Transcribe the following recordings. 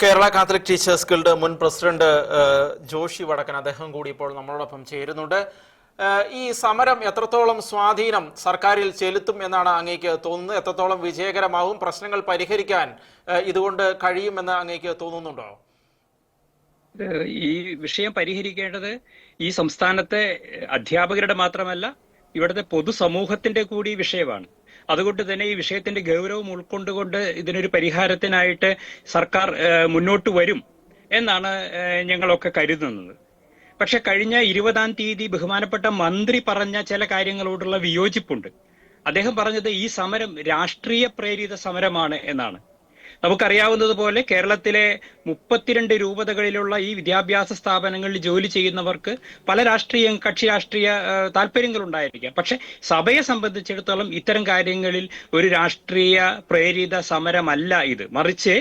Kerala Catholic teachers guild മുൻ president Joshi Vadakkan അദ്ദേഹം കൂടി ഇപ്പോൾ നമ്മളോടൊപ്പം ചേരുന്നുണ്ട്. ഈ സമരം എത്രത്തോളം സ്വാധീനം സർക്കാരിൽ ചെലുത്തും എന്നാണ് അങ്ങേക്ക് തോന്നുന്നത്? എത്രത്തോളം വിജയകരമാവും? പ്രശ്നങ്ങൾ പരിഹരിക്കാൻ ഇതുകൊണ്ട് കഴിയുമെന്ന് അങ്ങേക്ക് തോന്നുന്നുണ്ടോ? ഈ വിഷയം പരിഹരിക്കേണ്ടത് ഈ സംസ്ഥാനത്തെ അധ്യാപകരുടെ മാത്രമല്ല ഇവിടുത്തെ പൊതുസമൂഹത്തിന്റെ കൂടി വിഷയമാണ്. അതുകൊണ്ട് തന്നെ ഈ വിഷയത്തിന്റെ ഗൗരവം ഉൾക്കൊണ്ടുകൊണ്ട് ഇതിനൊരു പരിഹാരത്തിനായിട്ട് സർക്കാർ മുന്നോട്ട് വരും എന്നാണ് ഞങ്ങളൊക്കെ കരുതുന്നത്. പക്ഷെ കഴിഞ്ഞ ഇരുപതാം തീയതി ബഹുമാനപ്പെട്ട മന്ത്രി പറഞ്ഞ ചില കാര്യങ്ങളോടുള്ള വിയോജിപ്പുണ്ട്. അദ്ദേഹം പറഞ്ഞത് ഈ സമരം രാഷ്ട്രീയ പ്രേരിത സമരമാണ് എന്നാണ്. നമുക്കറിയാവുന്നതുപോലെ കേരളത്തിലെ മുപ്പത്തിരണ്ട് രൂപതകളിലുള്ള ഈ വിദ്യാഭ്യാസ സ്ഥാപനങ്ങളിൽ ജോലി ചെയ്യുന്നവർക്ക് പല രാഷ്ട്രീയ കക്ഷി രാഷ്ട്രീയ താല്പര്യങ്ങളുണ്ടായിരിക്കാം. പക്ഷെ സഭയെ സംബന്ധിച്ചിടത്തോളം ഇത്തരം കാര്യങ്ങളിൽ ഒരു രാഷ്ട്രീയ പ്രേരിത സമരമല്ല ഇത്. മറിച്ച്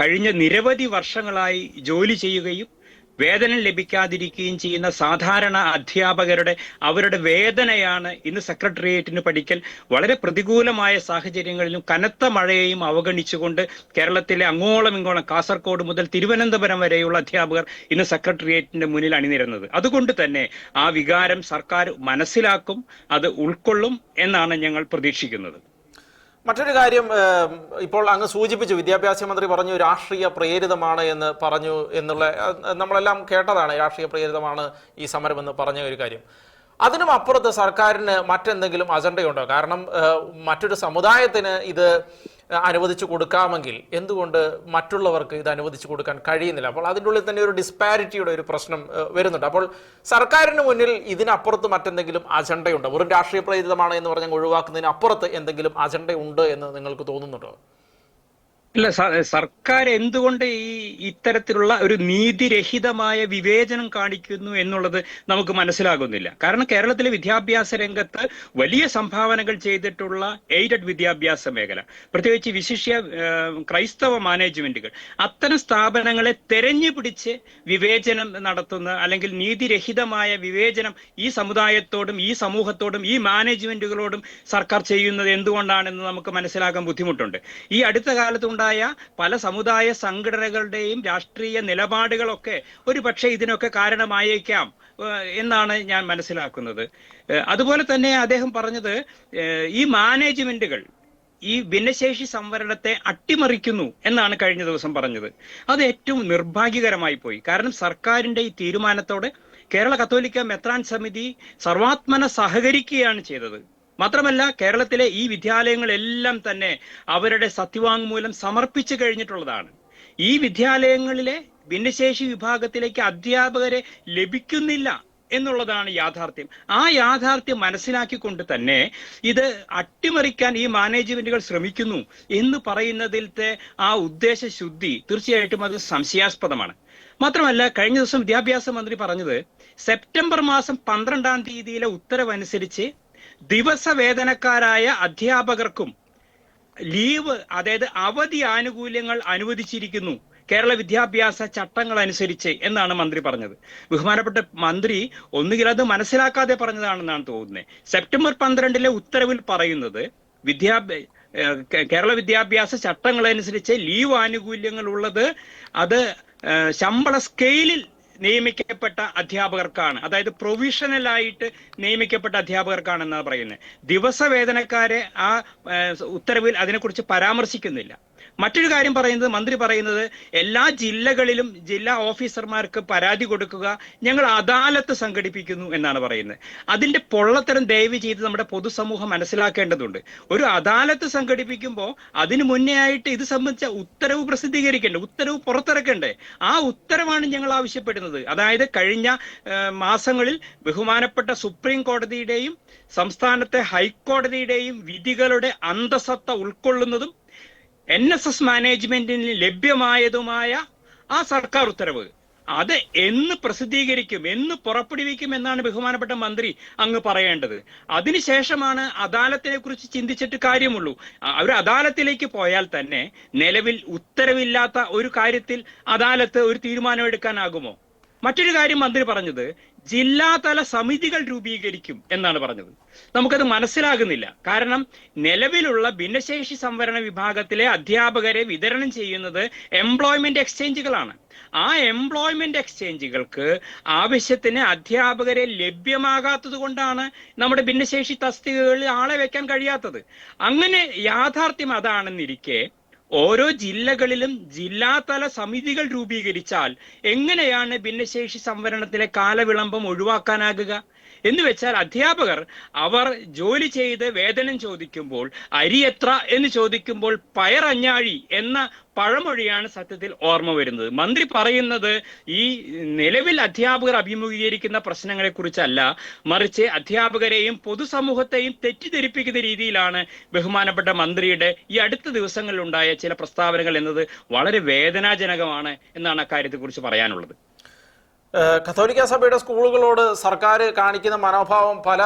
കഴിഞ്ഞ നിരവധി വർഷങ്ങളായി ജോലി ചെയ്യുകയും വേതനം ലഭിക്കാതിരിക്കുകയും ചെയ്യുന്ന സാധാരണ അധ്യാപകരുടെ അവരുടെ വേദനയാണ് ഇന്ന് സെക്രട്ടേറിയറ്റിന് പഠിക്കൽ. വളരെ പ്രതികൂലമായ സാഹചര്യങ്ങളിലും കനത്ത മഴയെയും അവഗണിച്ചുകൊണ്ട് കേരളത്തിലെ അങ്ങോളം ഇങ്ങോളം കാസർഗോഡ് മുതൽ തിരുവനന്തപുരം വരെയുള്ള അധ്യാപകർ ഇന്ന് സെക്രട്ടേറിയറ്റിന്റെ മുന്നിൽ അണിനിരുന്നത്. അതുകൊണ്ട് തന്നെ ആ വികാരം സർക്കാർ മനസ്സിലാക്കും അത് ഉൾക്കൊള്ളും എന്നാണ് ഞങ്ങൾ പ്രതീക്ഷിക്കുന്നത്. മറ്റൊരു കാര്യം ഇപ്പോൾ അങ്ങ് സൂചിപ്പിച്ചു വിദ്യാഭ്യാസ മന്ത്രി പറഞ്ഞു രാഷ്ട്രീയ പ്രേരിതമാണ് എന്ന് പറഞ്ഞു എന്നുള്ള നമ്മളെല്ലാം കേട്ടതാണ് രാഷ്ട്രീയ പ്രേരിതമാണ് ഈ സമരം എന്ന് പറഞ്ഞ ഒരു കാര്യം. അതിനും അപ്പുറത്ത് സർക്കാരിന് മറ്റെന്തെങ്കിലും അജണ്ടയുണ്ടോ? കാരണം മറ്റൊരു സമുദായത്തിന് ഇത് അനുവദിച്ചു കൊടുക്കാമെങ്കിൽ എന്തുകൊണ്ട് മറ്റുള്ളവർക്ക് ഇത് അനുവദിച്ചു കൊടുക്കാൻ കഴിയുന്നില്ല? അപ്പോൾ അതിന്റെ ഉള്ളിൽ തന്നെ ഒരു ഡിസ്പാരിറ്റിയുടെ ഒരു പ്രശ്നം വരുന്നുണ്ട്. അപ്പോൾ സർക്കാരിന് മുന്നിൽ ഇതിനപ്പുറത്ത് മറ്റെന്തെങ്കിലും അജണ്ടയുണ്ടോ? വെറും രാഷ്ട്രീയ പ്രേരിതമാണ് എന്ന് പറഞ്ഞാൽ ഒഴിവാക്കുന്നതിന് അപ്പുറത്ത് എന്തെങ്കിലും അജണ്ടയുണ്ട് എന്ന് നിങ്ങൾക്ക് തോന്നുന്നുണ്ടോ? ഇല്ല സർക്കാർ എന്തുകൊണ്ട് ഈ ഇത്തരത്തിലുള്ള ഒരു നീതിരഹിതമായ വിവേചനം കാണിക്കുന്നു എന്നുള്ളത് നമുക്ക് മനസ്സിലാകുന്നില്ല. കാരണം കേരളത്തിലെ വിദ്യാഭ്യാസ രംഗത്ത് വലിയ സംഭാവനകൾ ചെയ്തിട്ടുള്ള എയ്ഡഡ് വിദ്യാഭ്യാസ മേഖല പ്രത്യേകിച്ച് വിശിഷ്യ ക്രൈസ്തവ മാനേജ്മെന്റുകൾ. അത്തരം സ്ഥാപനങ്ങളെ തെരഞ്ഞു പിടിച്ച് വിവേചനം നടത്തുന്ന അല്ലെങ്കിൽ നീതിരഹിതമായ വിവേചനം ഈ സമുദായത്തോടും ഈ സമൂഹത്തോടും ഈ മാനേജ്മെന്റുകളോടും സർക്കാർ ചെയ്യുന്നത് എന്തുകൊണ്ടാണെന്ന് നമുക്ക് മനസ്സിലാക്കാൻ ബുദ്ധിമുട്ടുണ്ട്. ഈ അടുത്ത കാലത്തുണ്ടായ പല സമുദായ സംഘടനകളുടെയും രാഷ്ട്രീയ നിലപാടുകളൊക്കെ ഒരു പക്ഷേ ഇതിനൊക്കെ കാരണമായേക്കാം എന്നാണ് ഞാൻ മനസ്സിലാക്കുന്നത്. അതുപോലെ തന്നെ അദ്ദേഹം പറഞ്ഞത് ഈ മാനേജ്മെന്റുകൾ ഈ ഭിന്നശേഷി സംവരണത്തെ അട്ടിമറിക്കുന്നു എന്നാണ് കഴിഞ്ഞ ദിവസം പറഞ്ഞത്. അത് ഏറ്റവും നിർഭാഗ്യകരമായി പോയി. കാരണം സർക്കാരിന്റെ ഈ തീരുമാനത്തോട് കേരള കത്തോലിക്ക മെത്രാൻ സമിതി സർവാത്മന സഹകരിക്കുകയാണ് ചെയ്തത്. മാത്രമല്ല കേരളത്തിലെ ഈ വിദ്യാലയങ്ങളെല്ലാം തന്നെ അവരുടെ സത്യവാങ്മൂലം സമർപ്പിച്ചു കഴിഞ്ഞിട്ടുള്ളതാണ്. ഈ വിദ്യാലയങ്ങളിലെ ഭിന്നശേഷി വിഭാഗത്തിലേക്ക് അധ്യാപകരെ ലഭിക്കുന്നില്ല എന്നുള്ളതാണ് യാഥാർത്ഥ്യം. ആ യാഥാർത്ഥ്യം മനസ്സിലാക്കിക്കൊണ്ട് തന്നെ ഇത് അട്ടിമറിക്കാൻ ഈ മാനേജ്മെന്റുകൾ ശ്രമിക്കുന്നു എന്ന് പറയുന്നതിലത്തെ ആ ഉദ്ദേശ ശുദ്ധി തീർച്ചയായിട്ടും അത് സംശയാസ്പദമാണ്. മാത്രമല്ല കഴിഞ്ഞ ദിവസം വിദ്യാഭ്യാസ മന്ത്രി പറഞ്ഞത് സെപ്റ്റംബർ മാസം പന്ത്രണ്ടാം തീയതിയിലെ ഉത്തരവനുസരിച്ച് ദിവസ വേതനക്കാരായ അധ്യാപകർക്കും ലീവ് അതായത് അവധി ആനുകൂല്യങ്ങൾ അനുവദിച്ചിരിക്കുന്നു കേരള വിദ്യാഭ്യാസ ചട്ടങ്ങൾ അനുസരിച്ച് എന്നാണ് മന്ത്രി പറഞ്ഞത്. ബഹുമാനപ്പെട്ട മന്ത്രി ഒന്നുകിൽ അത് മനസ്സിലാക്കാതെ പറഞ്ഞതാണെന്നാണ് തോന്നുന്നത്. സെപ്റ്റംബർ പന്ത്രണ്ടിലെ ഉത്തരവിൽ പറയുന്നത് വിദ്യാഭ്യാ ഏഹ് കേരള വിദ്യാഭ്യാസ ചട്ടങ്ങൾ അനുസരിച്ച് ലീവ് ആനുകൂല്യങ്ങൾ ഉള്ളത് അത് ശമ്പള സ്കെയിലിൽ നിയമിക്കപ്പെട്ട അധ്യാപകർക്കാണ്. അതായത് പ്രൊവിഷണലായിട്ട് നിയമിക്കപ്പെട്ട അധ്യാപകർക്കാണ് എന്നാണ് പറയുന്നത്. ദിവസ വേതനക്കാരെ ആ ഉത്തരവിൽ അതിനെക്കുറിച്ച് പരാമർശിക്കുന്നില്ല. മറ്റൊരു കാര്യം പറയുന്നത് മന്ത്രി പറയുന്നത് എല്ലാ ജില്ലകളിലും ജില്ലാ ഓഫീസർമാർക്ക് പരാതി കൊടുക്കുക ഞങ്ങൾ അദാലത്ത് സംഘടിപ്പിക്കുന്നു എന്നാണ് പറയുന്നത്. അതിന്റെ പൊള്ളത്തരം ദയവ് ചെയ്ത് നമ്മുടെ പൊതുസമൂഹം മനസ്സിലാക്കേണ്ടതുണ്ട്. ഒരു അദാലത്ത് സംഘടിപ്പിക്കുമ്പോൾ അതിനു മുന്നേ ആയിട്ട് ഇത് സംബന്ധിച്ച ഉത്തരവ് പ്രസിദ്ധീകരിക്കേണ്ടേ? ഉത്തരവ് പുറത്തിറക്കണ്ടേ? ആ ഉത്തരവാണ് ഞങ്ങൾ ആവശ്യപ്പെടുന്നത്. അതായത് കഴിഞ്ഞ മാസങ്ങളിൽ ബഹുമാനപ്പെട്ട സുപ്രീം കോടതിയുടെയും സംസ്ഥാനത്തെ ഹൈക്കോടതിയുടെയും വിധികളുടെ അന്തസത്ത ഉൾക്കൊള്ളുന്നതും എൻ എസ് എസ് മാനേജ്മെന്റിന് ലഭ്യമായതുമായ ആ സർക്കാർ ഉത്തരവ്. അത് എന്ന് പ്രസിദ്ധീകരിക്കും എന്ന് പുറപ്പെടുവിക്കും എന്നാണ് ബഹുമാനപ്പെട്ട മന്ത്രി അങ്ങ് പറയേണ്ടത്. അതിനുശേഷമാണ് അദാലത്തിനെ കുറിച്ച് ചിന്തിച്ചിട്ട് കാര്യമുള്ളൂ. അവർ അദാലത്തിലേക്ക് പോയാൽ തന്നെ നിലവിൽ ഉത്തരവില്ലാത്ത ഒരു കാര്യത്തിൽ അദാലത്ത് ഒരു തീരുമാനം എടുക്കാനാകുമോ മറ്റൊരു കാര്യം മന്ത്രി പറഞ്ഞത് ജില്ലാതല സമിതികൾ രൂപീകരിക്കും എന്നാണ് പറഞ്ഞത്. നമുക്കത് മനസ്സിലാകുന്നില്ല. കാരണം നിലവിലുള്ള ഭിന്നശേഷി സംവരണ വിഭാഗത്തിലെ അധ്യാപകരെ വിതരണം ചെയ്യുന്നത് എംപ്ലോയ്മെന്റ് എക്സ്ചേഞ്ചുകളാണ് ആ എംപ്ലോയ്മെന്റ് എക്സ്ചേഞ്ചുകൾക്ക് ആവശ്യത്തിന് അധ്യാപകരെ ലഭ്യമാകാത്തത് കൊണ്ടാണ് നമ്മുടെ ഭിന്നശേഷി തസ്തികകളിൽ ആളെ വെക്കാൻ കഴിയാത്തത്. അങ്ങനെ യാഥാർത്ഥ്യം അതാണെന്നിരിക്കെ ഓരോ ജില്ലകളിലും ജില്ലാതല സമിതികൾ രൂപീകരിച്ചാൽ എങ്ങനെയാണ് ഭിന്നശേഷി സംവരണത്തിലെ കാലവിളംബം ഒഴിവാക്കാനാകുക? എന്ന് വെച്ചാൽ അധ്യാപകർ അവർ ജോലി ചെയ്ത് വേതനം ചോദിക്കുമ്പോൾ അരി എത്ര എന്ന് ചോദിക്കുമ്പോൾ പയറഞ്ഞാഴി എന്ന പഴമൊഴിയാണ് സത്യത്തിൽ ഓർമ്മ വരുന്നത്. മന്ത്രി പറയുന്നത് ഈ നിലവിൽ അധ്യാപകർ അഭിമുഖീകരിക്കുന്ന പ്രശ്നങ്ങളെ കുറിച്ചല്ല മറിച്ച് അധ്യാപകരെയും പൊതുസമൂഹത്തെയും തെറ്റിദ്ധരിപ്പിക്കുന്ന രീതിയിലാണ് ബഹുമാനപ്പെട്ട മന്ത്രിയുടെ ഈ അടുത്ത ദിവസങ്ങളിൽ ഉണ്ടായ ചില പ്രസ്താവനകൾ എന്നത് വളരെ വേദനാജനകമാണ് എന്നാണ് അക്കാര്യത്തെക്കുറിച്ച് പറയാനുള്ളത്. കത്തോലിക്ക സഭയുടെ സ്കൂളുകളോട് സർക്കാർ കാണിക്കുന്ന മനോഭാവം പല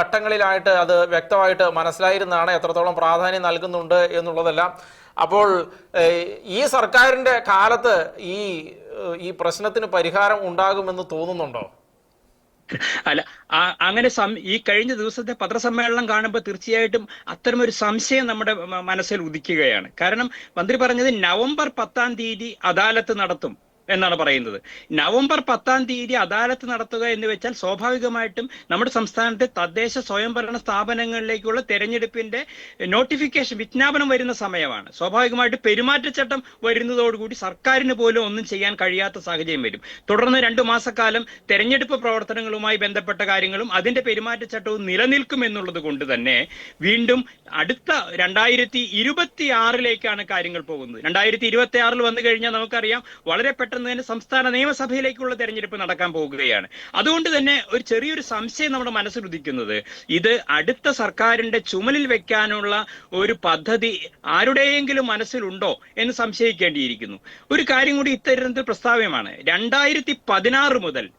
ഘട്ടങ്ങളിലായിട്ട് അത് വ്യക്തമായിട്ട് മനസ്സിലായിരുന്നതാണ് എത്രത്തോളം പ്രാധാന്യം നൽകുന്നുണ്ട് എന്നുള്ളതെല്ലാം. അപ്പോൾ ഈ സർക്കാരിന്റെ കാലത്ത് ഈ ഈ പ്രശ്നത്തിന് പരിഹാരം ഉണ്ടാകുമെന്ന് തോന്നുന്നുണ്ടോ? അല്ല അങ്ങനെ ഈ കഴിഞ്ഞ ദിവസത്തെ പത്രസമ്മേളനം കാണുമ്പോൾ തീർച്ചയായിട്ടും അത്തരമൊരു സംശയം നമ്മുടെ മനസ്സിൽ ഉദിക്കുകയാണ്. കാരണം മന്ത്രി പറഞ്ഞത് നവംബർ പത്താം തീയതി അദാലത്ത് നടത്തും. എന്നാണ് പറയുന്നത്. നവംബർ പത്താം തീയതി അദാലത്ത് നടത്തുക എന്ന് വെച്ചാൽ സ്വാഭാവികമായിട്ടും നമ്മുടെ സംസ്ഥാനത്തെ തദ്ദേശ സ്വയംഭരണ സ്ഥാപനങ്ങളിലേക്കുള്ള തെരഞ്ഞെടുപ്പിന്റെ നോട്ടിഫിക്കേഷൻ വിജ്ഞാപനം വരുന്ന സമയമാണ്. സ്വാഭാവികമായിട്ട് പെരുമാറ്റച്ചട്ടം വരുന്നതോടുകൂടി സർക്കാരിന് പോലും ഒന്നും ചെയ്യാൻ കഴിയാത്ത സാഹചര്യം വരും. തുടർന്ന് രണ്ടു മാസക്കാലം തെരഞ്ഞെടുപ്പ് പ്രവർത്തനങ്ങളുമായി ബന്ധപ്പെട്ട കാര്യങ്ങളും അതിന്റെ പെരുമാറ്റച്ചട്ടവും നിലനിൽക്കും എന്നുള്ളത് കൊണ്ട് തന്നെ വീണ്ടും അടുത്ത രണ്ടായിരത്തി ഇരുപത്തി ആറിലേക്കാണ് കാര്യങ്ങൾ പോകുന്നത്. രണ്ടായിരത്തി ഇരുപത്തി ആറിൽ വന്നു കഴിഞ്ഞാൽ നമുക്കറിയാം വളരെ പെട്ടെന്ന് തന്നെ സംസ്ഥാന നിയമസഭയിലേക്കുള്ള തെരഞ്ഞെടുപ്പ് നടക്കാൻ പോകുകയാണ്. അതുകൊണ്ട് തന്നെ ഒരു ചെറിയൊരു സംശയം നമ്മുടെ മനസ്സിലുദിക്കുന്നത് ഇത് അടുത്ത സർക്കാരിന്റെ ചുമലിൽ വെക്കാനുള്ള ഒരു പദ്ധതി ആരുടെയെങ്കിലും മനസ്സിലുണ്ടോ എന്ന് സംശയിക്കേണ്ടിയിരിക്കുന്നു. ഒരു കാര്യം കൂടി ഇത്തരത്തിൽ പ്രസ്താവ്യമാണ്. രണ്ടായിരത്തി പതിനാറ് മുതൽ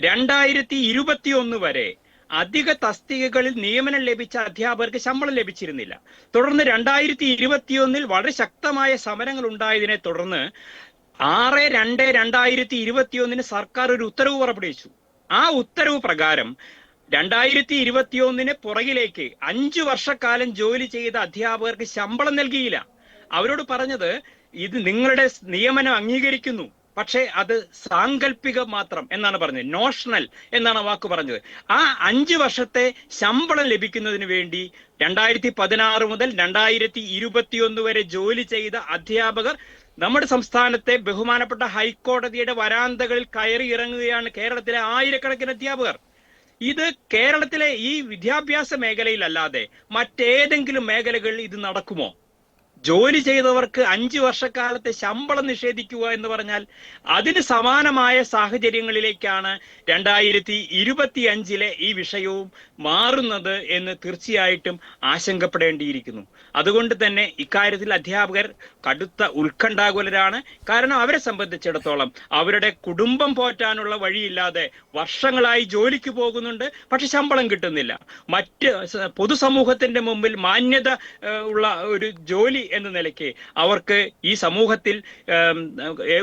രണ്ടായിരത്തി ഇരുപത്തി ഒന്ന് വരെ അധിക തസ്തികകളിൽ നിയമനം ലഭിച്ച അധ്യാപകർക്ക് ശമ്പളം ലഭിച്ചിരുന്നില്ല. തുടർന്ന് രണ്ടായിരത്തി ഇരുപത്തിയൊന്നിൽ വളരെ ശക്തമായ സമരങ്ങൾ ഉണ്ടായതിനെ തുടർന്ന് ആറ് രണ്ട് രണ്ടായിരത്തി ഇരുപത്തിയൊന്നിന് സർക്കാർ ഒരു ഉത്തരവ് പുറപ്പെടുവിച്ചു. ആ ഉത്തരവ് പ്രകാരം രണ്ടായിരത്തി ഇരുപത്തിയൊന്നിന് പുറകിലേക്ക് അഞ്ചു വർഷക്കാലം ജോലി ചെയ്ത അധ്യാപകർക്ക് ശമ്പളം നൽകിയില്ല. അവരോട് പറഞ്ഞത് ഇത് നിങ്ങളുടെ നിയമനം അംഗീകരിക്കുന്നു. പക്ഷേ അത് സാങ്കല്പിക മാത്രം എന്നാണ് പറഞ്ഞത്. നോഷണൽ എന്നാണ് വാക്ക് പറഞ്ഞത്. ആ അഞ്ച് വർഷത്തെ ശമ്പളം ലഭിക്കുന്നതിന് വേണ്ടി രണ്ടായിരത്തി പതിനാറ് മുതൽ രണ്ടായിരത്തി ഇരുപത്തിയൊന്ന് വരെ ജോലി ചെയ്ത അധ്യാപകർ നമ്മുടെ സംസ്ഥാനത്തെ ബഹുമാനപ്പെട്ട ഹൈക്കോടതിയുടെ വരാന്തകളിൽ കയറി ഇറങ്ങുകയാണ് കേരളത്തിലെ ആയിരക്കണക്കിന് അധ്യാപകർ. ഇത് കേരളത്തിലെ ഈ വിദ്യാഭ്യാസ മേഖലയിലല്ലാതെ മറ്റേതെങ്കിലും മേഖലകളിൽ ഇത് നടക്കുമോ? ജോലി ചെയ്തവർക്ക് അഞ്ചു വർഷക്കാലത്തെ ശമ്പളം നിഷേധിക്കുക എന്ന് പറഞ്ഞാൽ അതിന് സമാനമായ സാഹചര്യങ്ങളിലേക്കാണ് രണ്ടായിരത്തി ഇരുപത്തി അഞ്ചിലെ ഈ വിഷയവും മാറുന്നത് എന്ന് തീർച്ചയായിട്ടും ആശങ്കപ്പെടേണ്ടിയിരിക്കുന്നു. അതുകൊണ്ട് തന്നെ ഇക്കാര്യത്തിൽ അധ്യാപകർ കടുത്ത ഉത്കണ്ഠാകുലരാണ്. കാരണം അവരെ സംബന്ധിച്ചിടത്തോളം അവരുടെ കുടുംബം പോറ്റാനുള്ള വഴിയില്ലാതെ വർഷങ്ങളായി ജോലിക്ക് പോകുന്നുണ്ട് പക്ഷെ ശമ്പളം കിട്ടുന്നില്ല. മറ്റ് പൊതുസമൂഹത്തിന്റെ മുമ്പിൽ മാന്യത ഉള്ള ഒരു ജോലി എന്ന നിലയ്ക്ക് അവർക്ക് ഈ സമൂഹത്തിൽ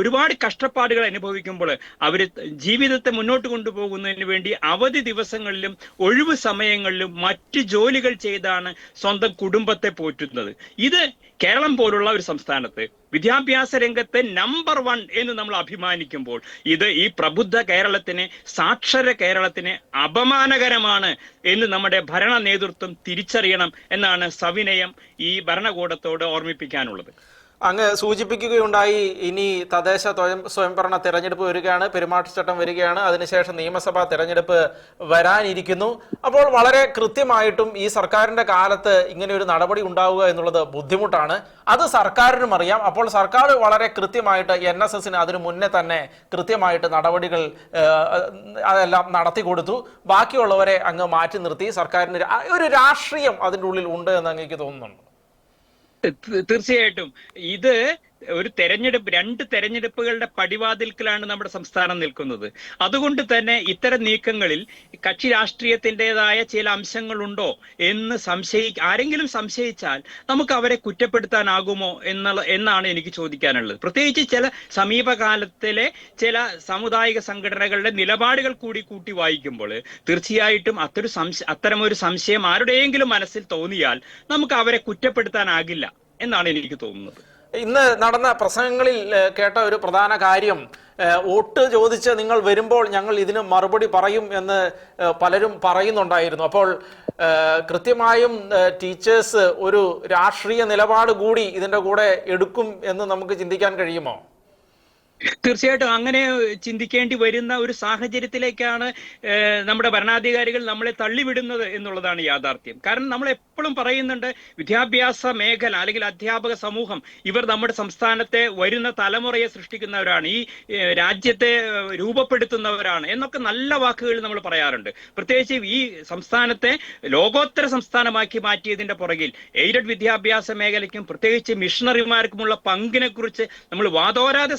ഒരുപാട് കഷ്ടപ്പാടുകൾ അനുഭവിക്കുമ്പോൾ അവർ ജീവിതത്തെ മുന്നോട്ട് കൊണ്ടുപോകുന്നതിന് വേണ്ടി അവധി ദിവസങ്ങളിലും ഒഴിവ് സമയങ്ങളിലും മറ്റ് ജോലികൾ ചെയ്താണ് സ്വന്തം കുടുംബത്തെ പോറ്റുന്നത്. ഇത് കേരളം പോലുള്ള ഒരു സംസ്ഥാനത്ത് വിദ്യാഭ്യാസ രംഗത്തെ നമ്പർ വൺ എന്ന് നമ്മൾ അഭിമാനിക്കുമ്പോൾ ഇത് ഈ പ്രബുദ്ധ കേരളത്തിന് സാക്ഷര കേരളത്തിന് അപമാനകരമാണ് എന്ന് നമ്മുടെ ഭരണ നേതൃത്വം തിരിച്ചറിയണം എന്നാണ് സവിനയം ഈ ഭരണകൂടത്തോട് ഓർമ്മിപ്പിക്കാനുള്ളത്. അങ്ങ് സൂചിപ്പിക്കുകയുണ്ടായി ഇനി തദ്ദേശ സ്വയം സ്വയംഭരണ തിരഞ്ഞെടുപ്പ് വരികയാണ് പെരുമാറ്റച്ചട്ടം വരികയാണ് അതിനുശേഷം നിയമസഭാ തെരഞ്ഞെടുപ്പ് വരാനിരിക്കുന്നു. അപ്പോൾ വളരെ കൃത്യമായിട്ടും ഈ സർക്കാരിന്റെ കാലത്ത് ഇങ്ങനെ ഒരു നടപടി ഉണ്ടാവുക എന്നുള്ളത് ബുദ്ധിമുട്ടാണ്. അത് സർക്കാരിനും അറിയാം. അപ്പോൾ സർക്കാർ വളരെ കൃത്യമായിട്ട് എൻ എസ് എസിന് അതിനു മുന്നേ തന്നെ കൃത്യമായിട്ട് നടപടികൾ അതെല്ലാം നടത്തി കൊടുത്തു. ബാക്കിയുള്ളവരെ അങ്ങ് മാറ്റി നിർത്തി. സർക്കാരിന് ഒരു- രാഷ്ട്രീയം അതിന്റെ ഉള്ളിൽ ഉണ്ട് എന്ന് അങ്ങേക്ക് തോന്നുന്നുണ്ട്. തീർച്ചയായിട്ടും. ഇത് ഒരു തെരഞ്ഞെടുപ്പ് രണ്ട് തെരഞ്ഞെടുപ്പുകളുടെ പടിവാതിൽക്കലാണ് നമ്മുടെ സംസ്ഥാനം നിൽക്കുന്നത്. അതുകൊണ്ട് തന്നെ ഇത്തരം നീക്കങ്ങളിൽ കക്ഷി രാഷ്ട്രീയത്തിന്റെതായ ചില അംശങ്ങളുണ്ടോ എന്ന് സംശയി ആരെങ്കിലും സംശയിച്ചാൽ നമുക്ക് അവരെ കുറ്റപ്പെടുത്താനാകുമോ എന്നുള്ള എന്നാണ് എനിക്ക് ചോദിക്കാനുള്ളത്. പ്രത്യേകിച്ച് ചില സമീപകാലത്തിലെ ചില സാമുദായിക സംഘടനകളുടെ നിലപാടുകൾ കൂടി കൂട്ടി വായിക്കുമ്പോൾ തീർച്ചയായിട്ടും അത്തരം സംശ അത്തരമൊരു സംശയം ആരുടെയെങ്കിലും മനസ്സിൽ തോന്നിയാൽ നമുക്ക് അവരെ കുറ്റപ്പെടുത്താനാകില്ല എന്നാണ് എനിക്ക് തോന്നുന്നത്. ഇന്ന് നടന്ന പ്രസംഗങ്ങളിൽ കേട്ട ഒരു പ്രധാന കാര്യം വോട്ട് ചോദിച്ച് നിങ്ങൾ വരുമ്പോൾ ഞങ്ങൾ ഇതിന് മറുപടി പറയും എന്ന് പലരും പറയുന്നുണ്ടായിരുന്നു. അപ്പോൾ കൃത്യമായും ടീച്ചേഴ്സ് ഒരു രാഷ്ട്രീയ നിലപാട് കൂടി ഇതിന്റെ കൂടെ എടുക്കും എന്ന് നമുക്ക് ചിന്തിക്കാൻ കഴിയുമോ? തീർച്ചയായിട്ടും അങ്ങനെ ചിന്തിക്കേണ്ടി വരുന്ന ഒരു സാഹചര്യത്തിലേക്കാണ് നമ്മുടെ ഭരണാധികാരികൾ നമ്മളെ തള്ളിവിടുന്നത് എന്നുള്ളതാണ് യാഥാർത്ഥ്യം. കാരണം നമ്മൾ എപ്പോഴും പറയുന്നുണ്ട് വിദ്യാഭ്യാസ മേഖല അല്ലെങ്കിൽ അധ്യാപക സമൂഹം ഇവർ നമ്മുടെ സംസ്ഥാനത്തെ വരുന്ന തലമുറയെ സൃഷ്ടിക്കുന്നവരാണ് ഈ രാജ്യത്തെ രൂപപ്പെടുത്തുന്നവരാണ് എന്നൊക്കെ നല്ല വാക്കുകൾ നമ്മൾ പറയാറുണ്ട്. പ്രത്യേകിച്ച് ഈ സംസ്ഥാനത്തെ ലോകോത്തര സംസ്ഥാനമാക്കി മാറ്റിയതിന്റെ പുറകിൽ എയ്ഡഡ് വിദ്യാഭ്യാസ മേഖലയ്ക്കും പ്രത്യേകിച്ച് മിഷണറിമാർക്കുമുള്ള പങ്കിനെ കുറിച്ച് നമ്മൾ വാതോരാതെ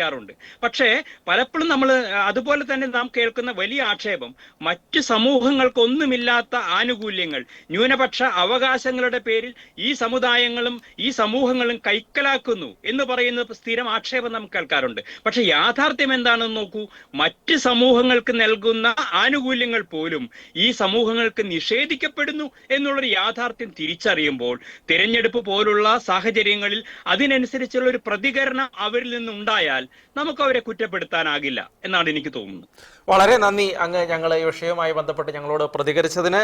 സംസാരിക്കാറുണ്ട് പക്ഷേ പലപ്പോഴും നമ്മൾ അതുപോലെ തന്നെ നാം കേൾക്കുന്ന വലിയ ആക്ഷേപം മറ്റു സമൂഹങ്ങൾക്കൊന്നുമില്ലാത്ത ആനുകൂല്യങ്ങൾ ന്യൂനപക്ഷ അവകാശങ്ങളുടെ പേരിൽ ഈ സമുദായങ്ങളും ഈ സമൂഹങ്ങളും കൈക്കലാക്കുന്നു എന്ന് പറയുന്ന സ്ഥിരം ആക്ഷേപം നമുക്ക് കേൾക്കാറുണ്ട്. പക്ഷെ യാഥാർത്ഥ്യം എന്താണെന്ന് നോക്കൂ. മറ്റ് സമൂഹങ്ങൾക്ക് നൽകുന്ന ആനുകൂല്യങ്ങൾ പോലും ഈ സമൂഹങ്ങൾക്ക് നിഷേധിക്കപ്പെടുന്നു എന്നുള്ളൊരു യാഥാർത്ഥ്യം തിരിച്ചറിയുമ്പോൾ തിരഞ്ഞെടുപ്പ് പോലുള്ള സാഹചര്യങ്ങളിൽ അതിനനുസരിച്ചുള്ള ഒരു പ്രതികരണം അവരിൽ നിന്നുണ്ടായാൽ നമുക്ക് അവരെ കുറ്റപ്പെടുത്താനാകില്ല എന്നാണ് എനിക്ക് തോന്നുന്നത്. വളരെ നന്ദി. അങ്ങ് ഞങ്ങൾ ഈ വിഷയവുമായി ബന്ധപ്പെട്ട് ഞങ്ങളോട് പ്രതികരിച്ചതിന്.